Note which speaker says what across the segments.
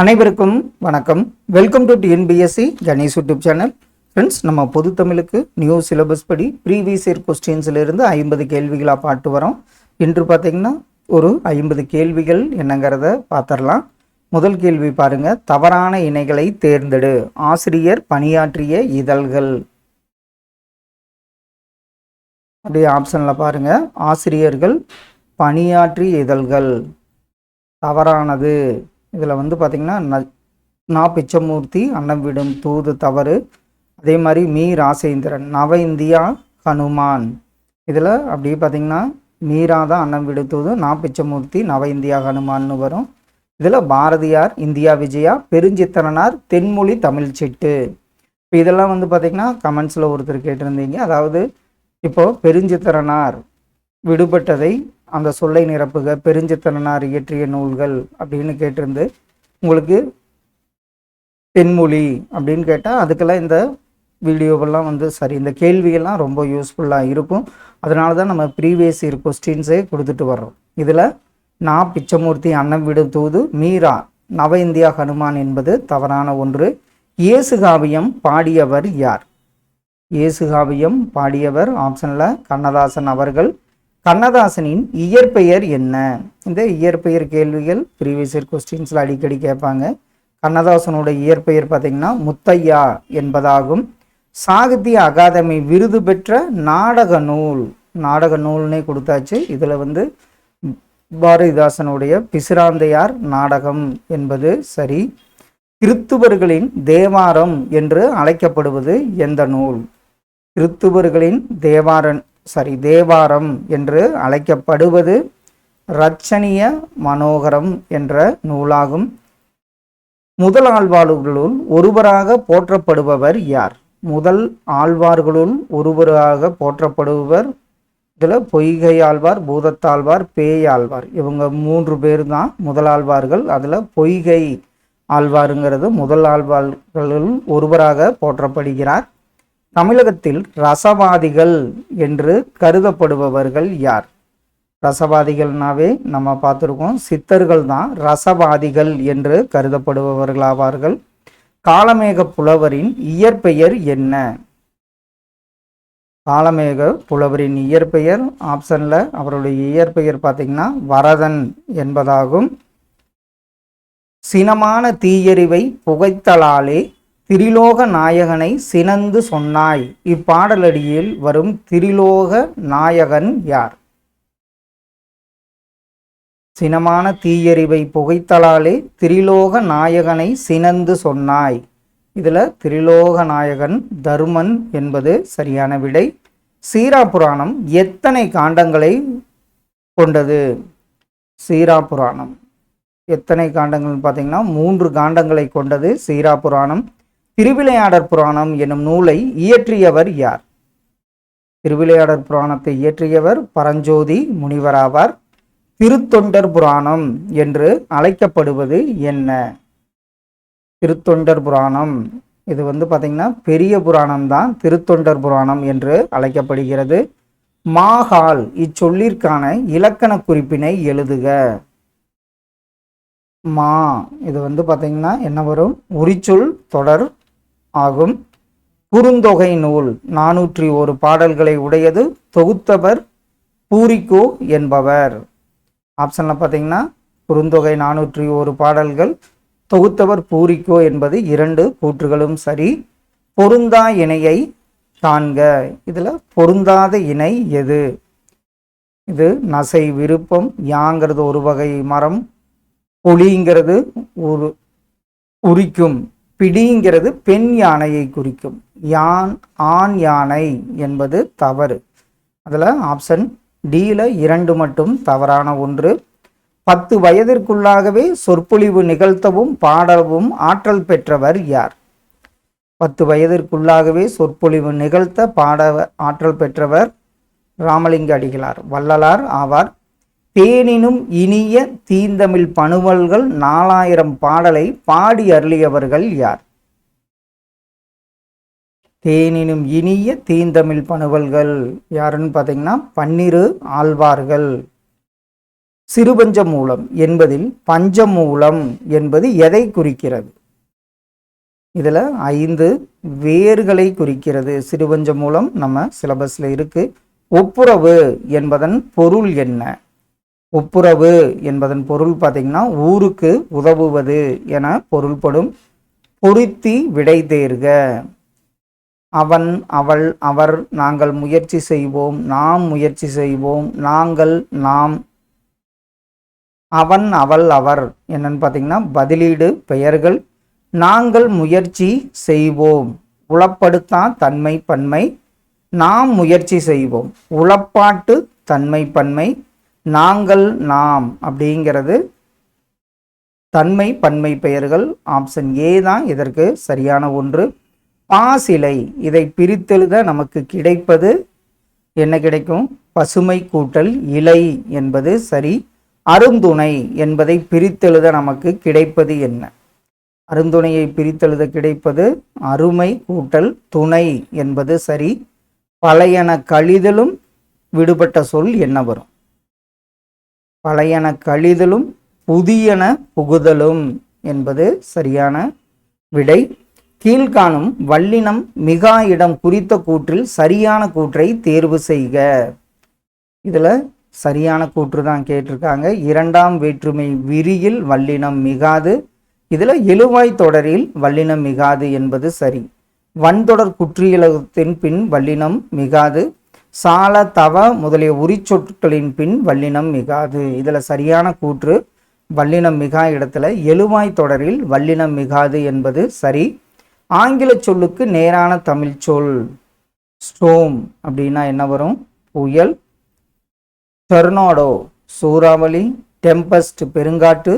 Speaker 1: அனைவருக்கும் வணக்கம். Welcome to TNPSC Ganesh YouTube channel friends நம்ம பொது தமிழுக்கு நியூ சிலபஸ் படி ப்ரீவியஸ் இயர் கொஸ்டின்ஸ்லேருந்து ஐம்பது கேள்விகளாக பாட்டு வரோம். இன்று பார்த்தீங்கன்னா ஒரு ஐம்பது கேள்விகள் என்னங்கிறத பார்த்துடலாம். முதல் கேள்வி பாருங்கள் தவறான இணைகளை தேர்ந்தெடு. ஆசிரியர் பணியாற்றிய இதழ்கள். அப்படியே ஆப்ஷனில் பாருங்கள் ஆசிரியர்கள் பணியாற்றிய இதழ்கள். தவறானது. இதில் வந்து பார்த்திங்கன்னா ந நா பிச்சமூர்த்தி அன்னம் விடும் தூது தவறு அதே மாதிரி மீ ராசேந்திரன் நவ இந்தியா ஹனுமான். இதில் அப்படியே பார்த்திங்கன்னா மீரா தான் அன்னம் விடும் நா பிச்சமூர்த்தி நவ இந்தியா ஹனுமான்னு வரும். இதில் பாரதியார் இந்தியா விஜயா பெருஞ்சித்திரனார் தென்மொழி தமிழ் சிட்டு. இப்போ இதெல்லாம் வந்து பார்த்திங்கன்னா கமெண்ட்ஸில் ஒருத்தர் கேட்டிருந்தீங்க. அதாவது இப்போது பெருஞ்சித்திரனார் விடுபட்டதை அந்த சொல்லை நிரப்புக பெருஞ்சித்தனார் இயற்றிய நூல்கள் அப்படின்னு கேட்டிருந்து உங்களுக்கு தென்மொழி அப்படின்னு கேட்டால் அதுக்கெல்லாம் இந்த வீடியோவெல்லாம் வந்து சரி இந்த கேள்வியெல்லாம் ரொம்ப யூஸ்ஃபுல்லாக இருக்கும். அதனால தான் நம்ம ப்ரீவியஸ் இயர் கொஸ்டின்ஸே கொடுத்துட்டு வர்றோம். இதில் நான் பிச்சமூர்த்தி அன்னம் விடும் தூது மீரா நவ இந்தியா ஹனுமான் என்பது தவறான ஒன்று. இயேசுகாவியம் பாடியவர் யார்? இயேசுகாவியம் பாடியவர் ஆப்ஷனில் கண்ணதாசன் அவர்கள். கண்ணதாசனின் இயற்பெயர் என்ன? இந்த இயற்பெயர் கேள்விகள் ப்ரீவியஸ் இயர் கொஸ்டின்ஸில் அடிக்கடி கேட்பாங்க. கண்ணதாசனோட இயற்பெயர் பார்த்தீங்கன்னா முத்தையா என்பதாகும். சாகித்ய அகாதமி விருது பெற்ற நாடக நூல் நாடக நூல்னே கொடுத்தாச்சு. இதில் வந்து பாரதிதாசனுடைய பிசிராந்தையார் நாடகம் என்பது சரி. கிறித்துவர்களின் தேவாரம் என்று அழைக்கப்படுவது எந்த நூல்? கிறித்துவர்களின் தேவாரன் சாரி தேவாரம் என்று அழைக்கப்படுவது ரச்சனிய மனோகரம் என்ற நூலாகும். முதல் ஆழ்வார்களுள் ஒருவராக போற்றப்படுபவர் யார்? முதல் ஆழ்வார்களுள் ஒருவராக போற்றப்படுபவர் இதில் பொய்கை ஆழ்வார் பூதத்தாழ்வார் பேயாழ்வார். இவங்க மூன்று பேர் தான் முதல் ஆழ்வார்கள். அதில் பொய்கை ஆழ்வாருங்கிறது. முதல் ஆழ்வார்களுள் ஒருவராக போற்றப்படுகிறார். தமிழகத்தில் ரசவாதிகள் என்று கருதப்படுபவர்கள் யார்? ரசவாதிகள்னாவே நம்ம பார்த்துருக்கோம் சித்தர்கள் தான் ரசவாதிகள் என்று கருதப்படுபவர்களாவார்கள். காலமேக புலவரின் இயற்பெயர் என்ன? காலமேக புலவரின் இயற்பெயர் ஆப்ஷனில் அவருடைய இயற்பெயர் பார்த்தீங்கன்னா வரதன் என்பதாகும். சினமான தீயறிவை புகைத்தலாலே திரிலோக நாயகனை சினந்து சொன்னாய். இப்பாடலடியில் வரும் திரிலோக நாயகன் யார்? சினமான தீயறிவை புகைத்தலாலே திரிலோக நாயகனை சினந்து சொன்னாய். இதில் திரிலோக நாயகன் தருமன் என்பது சரியான விடை. சீரா புராணம் எத்தனை காண்டங்களை கொண்டது? சீரா புராணம் எத்தனை காண்டங்கள்னு பார்த்தீங்கன்னா மூன்று காண்டங்களை கொண்டது சீரா புராணம் திருவிளையாடற் புராணம் எனும் நூலை இயற்றியவர் யார்? திருவிளையாடற் புராணத்தை இயற்றியவர் பரஞ்சோதி முனிவராவார். திருத்தொண்டர் புராணம் என்று அழைக்கப்படுவது என்ன? திருத்தொண்டர் புராணம் இது வந்து பார்த்திங்கன்னா பெரிய புராணம் தான் திருத்தொண்டர் புராணம் என்று அழைக்கப்படுகிறது. மாகால் இச்சொல்லிற்கான இலக்கண குறிப்பினை எழுதுக. மா இது வந்து பார்த்திங்கன்னா என்ன வரும்? உரிச்சொல் தொடர் ஆகும். குறுந்தொகை நூல் நானூற்றி ஒரு பாடல்களை உடையது தொகுத்தவர் பூரிக்கோ என்பவர். ஆப்ஷனில் பார்த்தீங்கன்னா குறுந்தொகை நானூற்றி ஒரு பாடல்கள் தொகுத்தவர் பூரிக்கோ என்பது இரண்டு கூற்றுகளும் சரி. பொருந்தா இணையை காண்க இதில் பொருந்தாத இணை எது? இது நசை விருப்பம் யாங்கிறது ஒரு வகை மரம் புலிங்கிறது ஒரு உரிக்கும். பிடிங்கிறது பெண் யானையை குறிக்கும். யான் ஆண் யானை என்பது தவறு. அதில் ஆப்ஷன் டியில் இரண்டு மட்டும் தவறான ஒன்று. பத்து வயதிற்குள்ளாகவே சொற்பொழிவு நிகழ்த்தவும் பாடவும் ஆற்றல் பெற்றவர் யார்? பத்து வயதிற்குள்ளாகவே சொற்பொழிவு நிகழ்த்த பாட ஆற்றல் பெற்றவர் ராமலிங்க அடிகளார். வள்ளலார் ஆவார். தேனினும் இனிய தீந்தமிழ் பணுவல்கள் நாலாயிரம் பாடலை பாடி அருளியவர்கள் யார்? தேனினும் இனிய தீந்தமிழ் பணுவல்கள் யாருன்னு பார்த்தீங்கன்னா பன்னிரு ஆழ்வார்கள். சிறுபஞ்ச மூலம் என்பதில் பஞ்சமூலம் என்பது எதை குறிக்கிறது? இதில் ஐந்து வேர்களை குறிக்கிறது. சிறுபஞ்ச மூலம் நம்ம சிலபஸில் இருக்குது ஒப்புரவு என்பதன் பொருள் என்ன? ஒப்புரவு என்பதன் பொருள் பார்த்தீங்கன்னா ஊருக்கு உதவுவது என பொருள்படும். பொருத்தி விடை தேர்க. அவன் அவள் அவர் நாங்கள் முயற்சி செய்வோம் நாம் முயற்சி செய்வோம் நாங்கள் நாம். அவன் அவள் அவர் என்னன்னு பார்த்தீங்கன்னா பதிலீடு பெயர்கள். நாங்கள் முயற்சி செய்வோம். உளப்படுத்தா தன்மை பன்மை. நாம் முயற்சி செய்வோம். உளப்பாட்டு தன்மை பன்மை. நாங்கள் நாம் அப்படிங்கிறது தன்மை பன்மை பெயர்கள். ஆப்ஷன் ஏ தான் இதற்கு சரியான ஒன்று. பாசிலை இதை பிரித்தெழுத நமக்கு கிடைப்பது என்ன கிடைக்கும்? பசுமை கூட்டல் இலை என்பது சரி. அருந்துணை என்பதை பிரித்தெழுத நமக்கு கிடைப்பது என்ன? அருந்துணையை பிரித்தெழுத கிடைப்பது அருமை கூட்டல் துணை என்பது சரி. பழையன கழிதலும் விடுபட்ட சொல் என்ன வரும்? பழையன கழிதலும் புதியன புகுதலும் என்பது சரியான விடை. கீழ்காணும் வல்லினம் மிகா இடம் குறித்த கூற்றில் சரியான கூற்றை தேர்வு செய்க. இதில் சரியான கூற்று தான் கேட்டிருக்காங்க. இரண்டாம் வேற்றுமை விரியில் வல்லினம் மிகாது. இதில் எழுவாய் தொடரில் வல்லினம் மிகாது என்பது சரி. வன்தொடர் குற்றியலகத்தின் பின் வல்லினம் மிகாது. சால தவ முதலிய உரிச்சொற்களின் பின் வல்லினம் மிகாது. இதில் சரியான கூற்று வல்லினம் மிகா இடத்துல எழுவாய் தொடரில் வல்லினம் மிகாது என்பது சரி. ஆங்கில சொல்லுக்கு நேரான தமிழ் சொல் ஸ்டோம் அப்படின்னா என்ன வரும்? புயல் டெர்னாடோ சூறாவளி டெம்பஸ்ட் பெருங்காற்று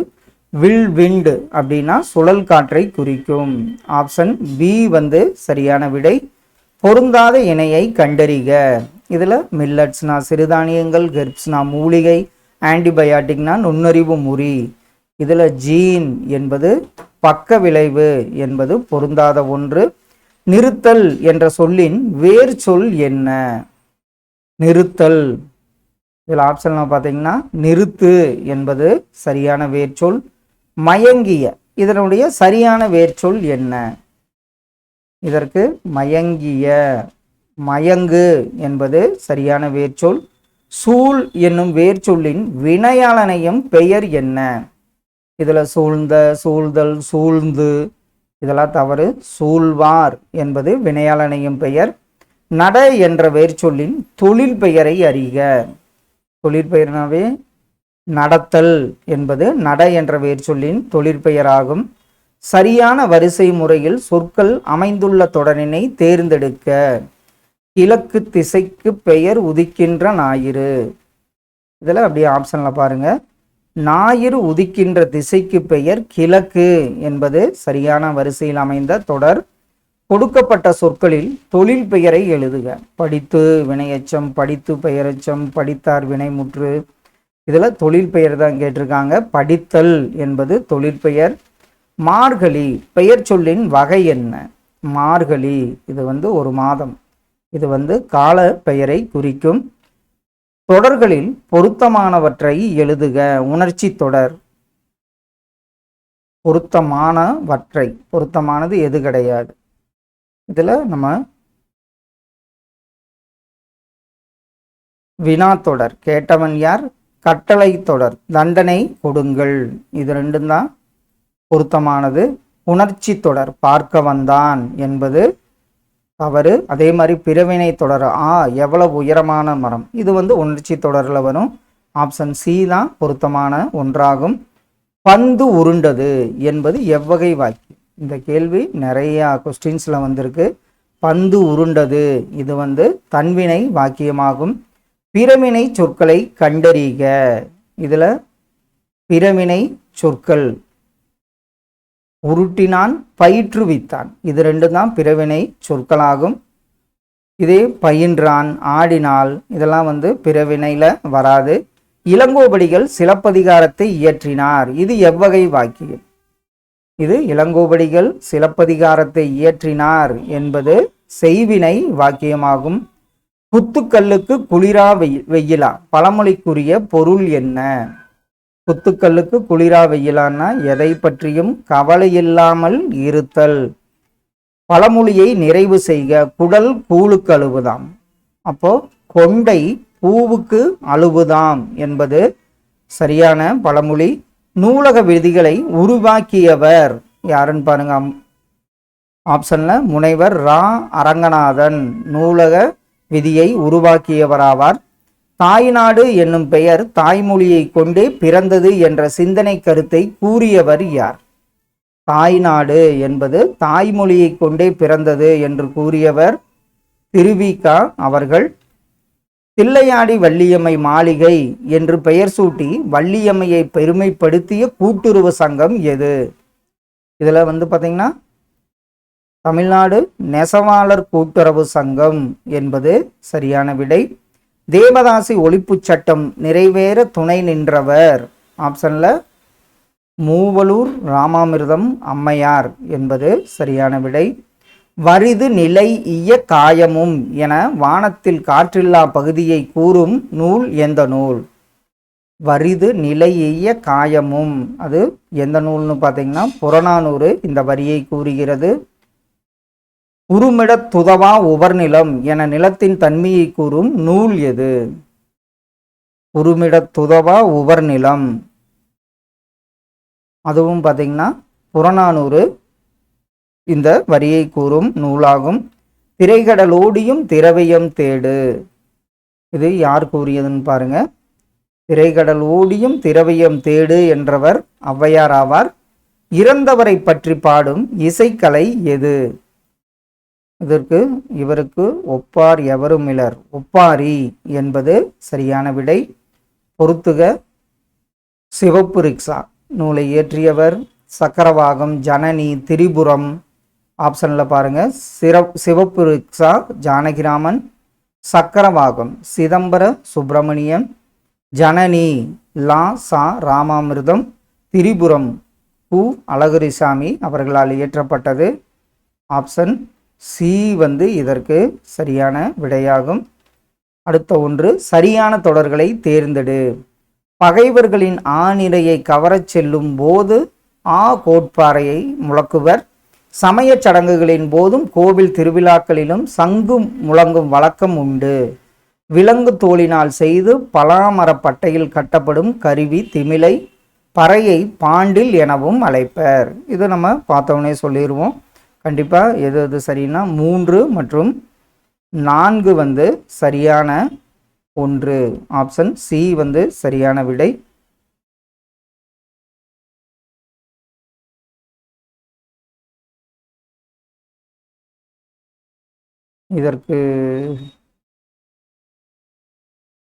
Speaker 1: வில் விண்டு அப்படின்னா சுழல் காற்றை குறிக்கும். ஆப்ஷன் பி வந்து சரியான விடை. பொருந்தாத இணையை கண்டறிக. இதில் மில்லட்ஸ்னா சிறுதானியங்கள் கெர்ப்ஸ்னா மூலிகை ஆன்டிபயாட்டிக்னா நுண்ணறிவு முறி. இதில் ஜீன் என்பது பக்க விளைவு என்பது பொருந்தாத ஒன்று. நிறுத்தல் என்ற சொல்லின் வேர் சொல் என்ன? நிறுத்தல். இதில் ஆப்ஷன்ல பார்த்தீங்கன்னா நிறுத்து என்பது சரியான வேர்ச்சொல் மயங்கிய. இதனுடைய சரியான வேர்ச்சொல் என்ன? இதற்கு மயங்கிய. மயங்கு என்பது சரியான வேர்ச்சொல். சூழ் என்னும் வேர்ச்சொல்லின் வினையாளனையும் பெயர் என்ன? இதில் சூழ்ந்த சூழ்தல் சூழ்ந்து இதெல்லாம் தவறு. சூழ்வார் என்பது வினையாளனையும் பெயர். நட என்ற வேர்ச்சொல்லின் தொழில் பெயரை அறிக. தொழிற்பெயர்னாவே நடத்தல் என்பது நட என்ற வேர்ச்சொல்லின் தொழிற்பெயராகும் சரியான வரிசை முறையில் சொற்கள் அமைந்துள்ள தொடரினை தேர்ந்தெடுக்க. கிழக்கு திசைக்கு பெயர் உதிக்கின்ற ஞாயிறு. இதில் அப்படியே ஆப்ஷனில் பாருங்கள் ஞாயிறு உதிக்கின்ற திசைக்கு பெயர் கிழக்கு என்பது சரியான வரிசையில் அமைந்த தொடர். கொடுக்கப்பட்ட சொற்களில் தொழில் பெயரை எழுதுக. படித்து வினையச்சம் படித்து பெயரெச்சம் படித்தார் வினைமுற்று. இதில் தொழில் பெயர் தான் கேட்டிருக்காங்க. படித்தல் என்பது தொழில் பெயர். மார்கழி பெயர் சொல்லின் வகை என்ன? மார்கழி இது வந்து ஒரு மாதம். இது வந்து கால பெயரை குறிக்கும். தொடர்களில் பொருத்தமானவற்றை எழுதுக. உணர்ச்சி தொடர். பொருத்தமானவற்றை. பொருத்தமானது எது கிடையாது. இதில் நம்ம வினா தொடர். கேட்டவன் யார்? கட்டளை தொடர். தண்டனை கொடுங்கள். இது ரெண்டும் தான் பொருத்தமானது. உணர்ச்சி தொடர். பார்க்க வந்தான் என்பது தவறு. அதே மாதிரி பிறவினை தொடர். ஆ எவ்வளவு உயரமான மரம். இது வந்து உணர்ச்சி தொடரில் வரும். ஆப்ஷன் சி தான் பொருத்தமான ஒன்றாகும். பந்து உருண்டது என்பது எவ்வகை வாக்கியம். இந்த கேள்வி நிறையா கொஸ்டின்ஸில் வந்திருக்கு. பந்து உருண்டது இது வந்து தன்வினை வாக்கியமாகும். பிறவினை சொற்களை கண்டறிக. இதில் பிறவினை சொற்கள் உருட்டினான் பயிற்றுவித்தான். இது ரெண்டு தான் பிறவினை சொற்களாகும். இதே பயின்றான் ஆடினால் இதெல்லாம் வந்து பிறவினையில் வராது. இளங்கோபடிகள் சிலப்பதிகாரத்தை இயற்றினார். இது எவ்வகை வாக்கியம்? இது இளங்கோபடிகள் சிலப்பதிகாரத்தை இயற்றினார் என்பது செய்வினை வாக்கியமாகும். குத்துக்கல்லுக்கு குளிரா வெயில் வெயிலா? பழமொழிக்குரிய பொருள் என்ன? குத்துக்கல்லுக்கு குளிரா வெயிலான்னா எதை பற்றியும் கவலை இல்லாமல் இருத்தல். பழமொழியை நிறைவு செய்க. குடல் கூழுக்கு அழுவுதாம். அப்போ கொண்டை பூவுக்கு அழுவுதாம் என்பது சரியான பழமொழி. நூலக விதிகளை உருவாக்கியவர் யாருன்னு பாருங்க. ஆப்ஷன்ல முனைவர் ரா. அரங்கநாதன் நூலக விதியை உருவாக்கியவராவார். தாய்நாடு என்னும் பெயர் தாய்மொழியை கொண்டே பிறந்தது என்ற சிந்தனை கருத்தை கூறியவர் யார்? தாய்நாடு என்பது தாய்மொழியை கொண்டே பிறந்தது என்று கூறியவர் திருவிகா அவர்கள். தில்லையாடி வள்ளியம்மை மாளிகை என்று பெயர் சூட்டி வள்ளியம்மையை பெருமைப்படுத்திய கூட்டுறவு சங்கம் எது? இதில் வந்து பார்த்திங்கன்னா தமிழ்நாடு நெசவாளர் கூட்டுறவு சங்கம் என்பது சரியான விடை. தேவதாசி ஒழிப்புச் சட்டம் நிறைவேற துணை நின்றவர். ஆப்ஷனில் மூவலூர் ராமாமிர்தம் அம்மையார் என்பது சரியான விடை. வரிது நிலை இய காயமும் என வானத்தில் காற்றில்லா பகுதியை கூறும் நூல் எந்த நூல்? வரிது நிலை ஈய காயமும். அது எந்த நூல்னு பார்த்தீங்கன்னா புறநானூறு இந்த வரியை கூறுகிறது. உருமிடத் துதவா உபர்நிலம் என நிலத்தின் தன்மையை கூறும் நூல் எது? உருமிடத் துதவா உபர்நிலம் அதுவும் பார்த்தீங்கன்னா புறநானூறு இந்த வரியை கூறும் நூலாகும். திரைகடலோடியும் திரவியம் தேடு. இது யார் கூறியதுன்னு பாருங்க. திரைகடல் ஓடியும் திரவியம் தேடு என்றவர் ஔவையார் ஆவார். இறந்தவரை பற்றி பாடும் இசைக்கலை எது? இதற்கு இவருக்கு ஒப்பார் எவருமிலர்? ஒப்பாரி என்பது சரியான விடை. பொறுத்துக சிவப்பு ரிக்ஷா. நூலை இயற்றியவர் சக்கரவாகம் ஜனனி திரிபுரம். ஆப்ஷனில் பாருங்கள் சிற சிவப்பு ரிக்ஷா ஜானகிராமன். சக்கரவாகம் சிதம்பர சுப்பிரமணியம் ஜனனி லா சா ராமாமிர்தம். திரிபுரம் கு அழகுரிசாமி அவர்களால் இயற்றப்பட்டது. ஆப்ஷன் சி வந்து இதற்கு சரியான விடையாகும். அடுத்த ஒன்று சரியான தொடர்களை தேர்ந்தெடு. பகைவர்களின் ஆநிலையை கவரச் செல்லும் போது ஆ கோட்பாறையை முழக்குவர். சமயச் சடங்குகளின் போதும் கோவில் திருவிழாக்களிலும் சங்கும் முழங்கும் வழக்கம் உண்டு. விலங்கு தோலினால் செய்து பலாமரப் பட்டையில் கட்டப்படும் கருவி திமிலை பறையை பாண்டில் எனவும் அழைப்பர். இது நம்ம பார்த்தோன்னே சொல்லிடுவோம் கண்டிப்பாக எது எது சரின்னா மூன்று மற்றும் நான்கு வந்து சரியான ஒன்று. ஆப்ஷன் சி வந்து சரியான விடை. இதற்கு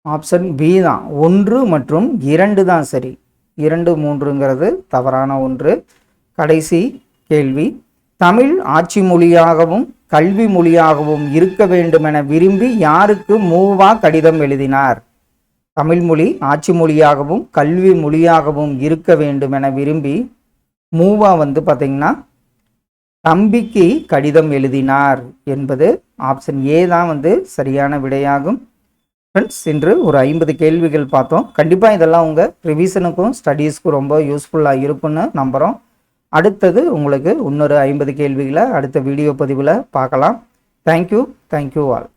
Speaker 1: ஆப்ஷன் பி தான். ஒன்று மற்றும் இரண்டு தான் சரி. இரண்டு மூன்றுங்கிறது தவறான ஒன்று. கடைசி கேள்வி. தமிழ் ஆட்சி மொழியாகவும் கல்வி மொழியாகவும் இருக்க வேண்டுமென விரும்பி யாருக்கு மூவா கடிதம் எழுதினார்? தமிழ் மொழி ஆட்சி மொழியாகவும் கல்வி மொழியாகவும் இருக்க வேண்டுமென விரும்பி மூவா வந்து பார்த்தீங்கன்னா தம்பிக்கு கடிதம் எழுதினார் என்பது ஆப்ஷன் ஏ தான் வந்து சரியான விடையாகும். ஃப்ரெண்ட்ஸ் இன்று ஒரு ஐம்பது கேள்விகள் பார்த்தோம். கண்டிப்பாக இதெல்லாம் உங்கள் ரிவிஷனுக்கும் ஸ்டடீஸ்க்கும் ரொம்ப யூஸ்ஃபுல்லாக இருக்குன்னு நம்புகிறோம் அடுத்தது உங்களுக்கு இன்னொரு ஐம்பது கேள்விகளை அடுத்த வீடியோ பதிவில் பார்க்கலாம். Thank you thank you all